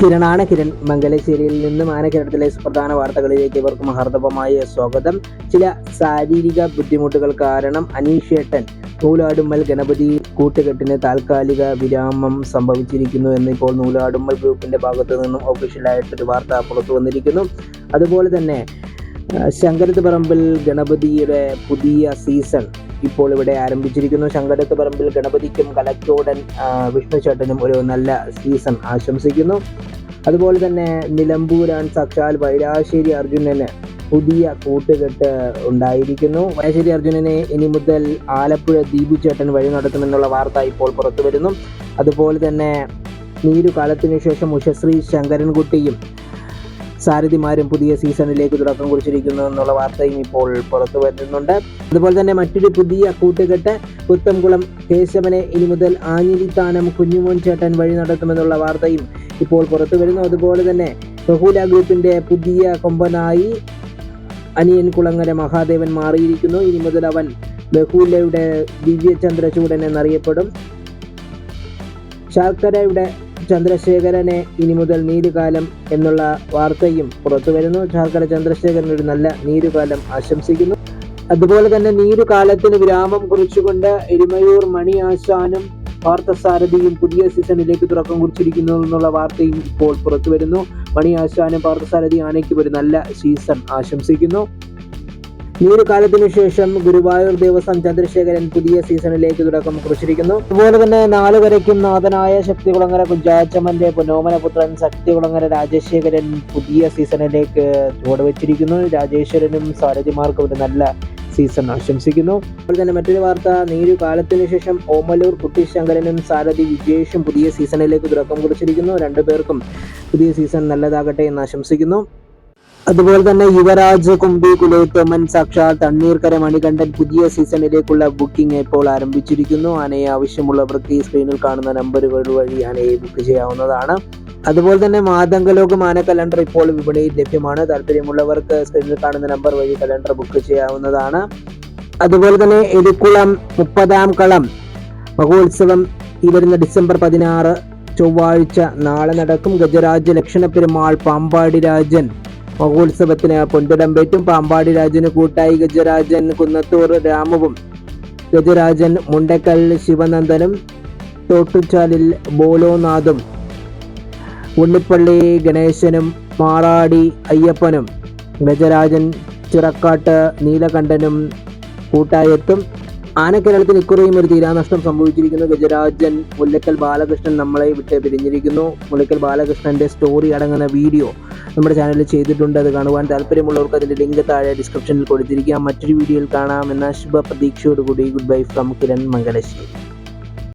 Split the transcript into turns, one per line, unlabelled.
കിരണാണ് കിരൺ മംഗലശ്ശേരിയിൽ നിന്നും ആനക്കിരണത്തിലെ സുപ്രധാന വാർത്തകളിലേക്ക് ഇവർക്ക് ഹർദവമായ സ്വാഗതം. ചില ശാരീരിക ബുദ്ധിമുട്ടുകൾ കാരണം അനീഷേട്ടൻ നൂലാടുമ്മൽ ഗണപതി കൂട്ടുകെട്ടിന് താൽക്കാലിക വിരാമം സംഭവിച്ചിരിക്കുന്നു എന്ന് ഇപ്പോൾ നൂലാടുമ്മൽ ഗ്രൂപ്പിന്റെ ഭാഗത്തു നിന്നും ഒഫീഷ്യലായിട്ടൊരു വാർത്ത പുറത്തു വന്നിരിക്കുന്നു. അതുപോലെ തന്നെ ശങ്കരത്ത് പറമ്പിൽ ഗണപതിയുടെ പുതിയ സീസൺ ഇപ്പോൾ ഇവിടെ ആരംഭിച്ചിരിക്കുന്നു. ശങ്കരത്ത് പറമ്പിൽ ഗണപതിക്കും കലക്കോടൻ വിഷ്ണുചേട്ടനും ഒരു നല്ല സീസൺ ആശംസിക്കുന്നു. അതുപോലെ തന്നെ നിലമ്പൂരാൻ സാക്ഷാൽ വൈരാശ്ശേരി അർജുനന് പുതിയ കൂട്ടുകെട്ട് ഉണ്ടായിരിക്കുന്നു. വൈരാശ്ശേരി അർജുനനെ ഇനി മുതൽ ആലപ്പുഴ ദീപു ചേട്ടൻ വഴി നടത്തുമെന്നുള്ള വാർത്ത ഇപ്പോൾ പുറത്തു വരുന്നു അതുപോലെ തന്നെ നീരു കാലത്തിനു ശേഷം ഉഷശ്രീ ശങ്കരൻകുട്ടിയും സാരഥിമാരും പുതിയ സീസണിലേക്ക് തുടക്കം കുറിച്ചിരിക്കുന്നു എന്നുള്ള വാർത്തയും ഇപ്പോൾ പുറത്തു വരുന്നുണ്ട്. അതുപോലെ തന്നെ മറ്റൊരു പുതിയ കൂട്ടുകെട്ട് പുത്തംകുളം കേശവനെ ഇനി മുതൽ ആഞ്ഞിലിത്താനം കുഞ്ഞുമോൻ ചേട്ടൻ വഴി നടത്തുമെന്നുള്ള വാർത്തയും ഇപ്പോൾ പുറത്തു വരുന്നു. അതുപോലെ തന്നെ ബഹുല ഗ്രൂപ്പിന്റെ പുതിയ കൊമ്പനായി അനിയൻ കുളങ്ങര മഹാദേവൻ മാറിയിരിക്കുന്നു. ഇനി മുതൽ അവൻ ബഹുലയുടെ ദിവ്യചന്ദ്രചൂടൻ എന്നറിയപ്പെടും. ശാർക്കരയുടെ ചന്ദ്രശേഖരനെ ഇനി മുതൽ നീരുകാലം എന്നുള്ള വാർത്തയും പുറത്തു വരുന്നു ഝാർഖണ്ഡ് ചന്ദ്രശേഖരൻ ഒരു നല്ല നീരുകാലം ആശംസിക്കുന്നു. അതുപോലെ തന്നെ നീരുകാലത്തിന് വിരാമം കുറിച്ചുകൊണ്ട് എരുമയൂർ മണി ആശാനും പാർത്ഥസാരഥിയും പുതിയ സീസണിലേക്ക് തുടക്കം കുറിച്ചിരിക്കുന്നു എന്നുള്ള വാർത്തയും ഇപ്പോൾ പുറത്തു വരുന്നു മണി ആശാനും പാർത്ഥസാരഥി ആനയ്ക്കും ഒരു നല്ല സീസൺ ആശംസിക്കുന്നു. നീരുകാലത്തിനു ശേഷം ഗുരുവായൂർ ദേവസ്വം ചന്ദ്രശേഖരൻ പുതിയ സീസണിലേക്ക് തുടക്കം കുറിച്ചിരിക്കുന്നു. അതുപോലെ തന്നെ നാലു വരയ്ക്കും നാഥനായ ശക്തികുളങ്ങര കുഞ്ചാച്ചമ്മന്റെ പുനോമനപുത്രൻ ശക്തികുളങ്ങര രാജശേഖരൻ പുതിയ സീസണിലേക്ക് ചുവടുവെച്ചിരിക്കുന്നു രാജേശ്വരനും സാരഥിമാർക്കും ഒരു നല്ല സീസൺ ആശംസിക്കുന്നു. അതുപോലെ തന്നെ മറ്റൊരു വാർത്ത നീരു കാലത്തിനു ശേഷം ഓമലൂർ കുട്ടിശങ്കരനും സാരഥി വിജേഷും പുതിയ സീസണിലേക്ക് തുടക്കം കുറിച്ചിരിക്കുന്നു. രണ്ടുപേർക്കും പുതിയ സീസൺ നല്ലതാകട്ടെ എന്ന് ആശംസിക്കുന്നു. അതുപോലെ തന്നെ യുവരാജ് കുമ്പി കുലോത്തമൻ സാക്ഷാൽ തണ്ണീർക്കര മണികണ്ഠൻ പുതിയ സീസണിലേക്കുള്ള ബുക്കിംഗ് ഇപ്പോൾ ആരംഭിച്ചിരിക്കുന്നു. ആനയെ ആവശ്യമുള്ളവർക്ക് ഈ സ്ക്രീനിൽ കാണുന്ന നമ്പറുകൾ വഴി ആനയെ ബുക്ക് ചെയ്യാവുന്നതാണ്. അതുപോലെ തന്നെ മാതങ്കലോകം ആന കലണ്ടർ ഇപ്പോൾ വിപണിയിൽ ലഭ്യമാണ്. താല്പര്യമുള്ളവർക്ക് സ്ക്രീനിൽ കാണുന്ന നമ്പർ വഴി കലണ്ടർ ബുക്ക് ചെയ്യാവുന്നതാണ്. അതുപോലെ തന്നെ എലിക്കുളം മുപ്പതാം കളം മഹോത്സവം ഈ വരുന്ന ഡിസംബർ പതിനാറ് ചൊവ്വാഴ്ച നാളെ നടക്കും. ഗജരാജ ലക്ഷണപ്പെരുമാൾ പാമ്പാടി രാജൻ മഹോത്സവത്തിന് പൊൻതിടമ്പേറ്റും പാമ്പാടി രാജന് കൂട്ടായി ഗജരാജൻ കുന്നത്തൂർ രാമവും ഗജരാജൻ മുണ്ടക്കൽ ശിവനന്ദനും തോട്ടുചാലിൽ ബോലോനാഥും ഉണ്ണിപ്പള്ളി ഗണേശനും മാറാടി അയ്യപ്പനും ഗജരാജൻ ചിറക്കാട്ട് നീലകണ്ഠനും കൂട്ടായെത്തും. ആനക്കേരളത്തിൽ ഇക്കുറിയും ഒരു തീരാനഷ്ടം സംഭവിച്ചിരിക്കുന്നു. ഗജരാജൻ മുല്ലക്കൽ ബാലകൃഷ്ണൻ നമ്മളെ വിട്ട് പിരിഞ്ഞിരിക്കുന്നു. മുല്ലക്കൽ ബാലകൃഷ്ണന്റെ സ്റ്റോറി അടങ്ങുന്ന വീഡിയോ നമ്മുടെ ചാനലിൽ ചെയ്തിട്ടുണ്ട്. അത് കാണുവാൻ താല്പര്യമുള്ളവർക്ക് അതിന്റെ ലിങ്ക് താഴെ ഡിസ്ക്രിപ്ഷനിൽ കൊടുത്തിരിക്കാം. മറ്റൊരു വീഡിയോയിൽ കാണാം. എന്ന ശുഭ പ്രതീക്ഷയോടുകൂടി good bye from Kiran Mangalassery.